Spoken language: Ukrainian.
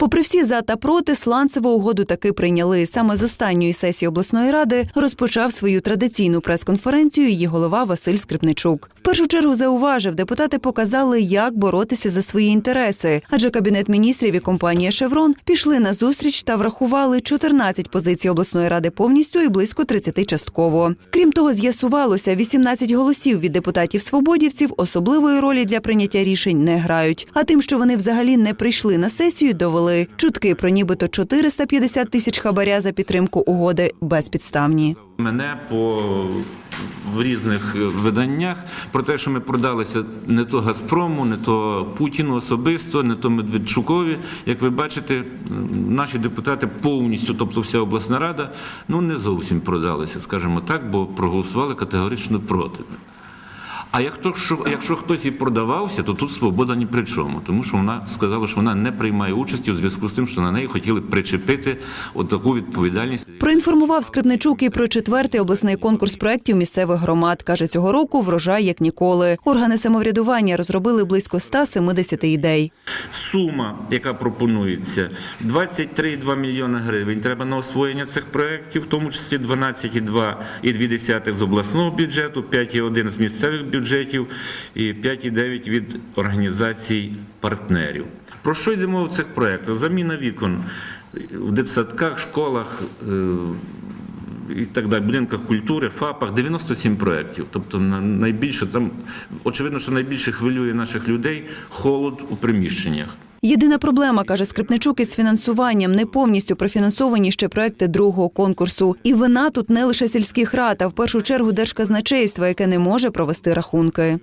Попри всі за та проти, сланцеву угоду таки прийняли. Саме з останньої сесії обласної ради розпочав свою традиційну прес-конференцію її голова Василь Скрипничук. В першу чергу зауважив, депутати показали, як боротися за свої інтереси, адже кабінет міністрів і компанія Шеврон пішли на зустріч та врахували 14 позицій обласної ради повністю і близько 30 частково. Крім того, з'ясувалося, 18 голосів від депутатів свободівців особливої ролі для прийняття рішень не грають. А тим, що вони взагалі не прийшли на сесію, довели чутки про нібито 450 тисяч хабаря за підтримку угоди безпідставні. Мене по в різних виданнях про те, що ми продалися не то Газпрому, не то Путіну особисто, не то Медведчукові. Як ви бачите, наші депутати повністю, тобто вся обласна рада, ну не зовсім продалися, скажімо так, бо проголосували категорично проти. А якщо, якщо хтось і продавався, то тут свобода ні при чому, тому що вона сказала, що вона не приймає участі у зв'язку з тим, що на неї хотіли причепити отаку відповідальність. Проінформував Скрипничук і про четвертий обласний конкурс проєктів місцевих громад. Каже, цього року врожай як ніколи. Органи самоврядування розробили близько 170 ідей. Сума, яка пропонується, 23,2 мільйони гривень. Треба на освоєння цих проєктів, в тому числі 12,2 з обласного бюджету, 5,1 з місцевих бюджетів і 5,9 від організацій партнерів. Про що йдемо в цих проєктах? Заміна вікон в дитсадках, школах. е, і так далі, будинках культури, ФАПах 97 проєктів. Тобто на- найбільше там, очевидно, що найбільше хвилює наших людей холод у приміщеннях. Єдина проблема, каже Скрипничук, із фінансуванням не повністю профінансовані ще проекти другого конкурсу. І вина тут не лише сільських рад, а в першу чергу держказначейства, яке не може провести рахунки.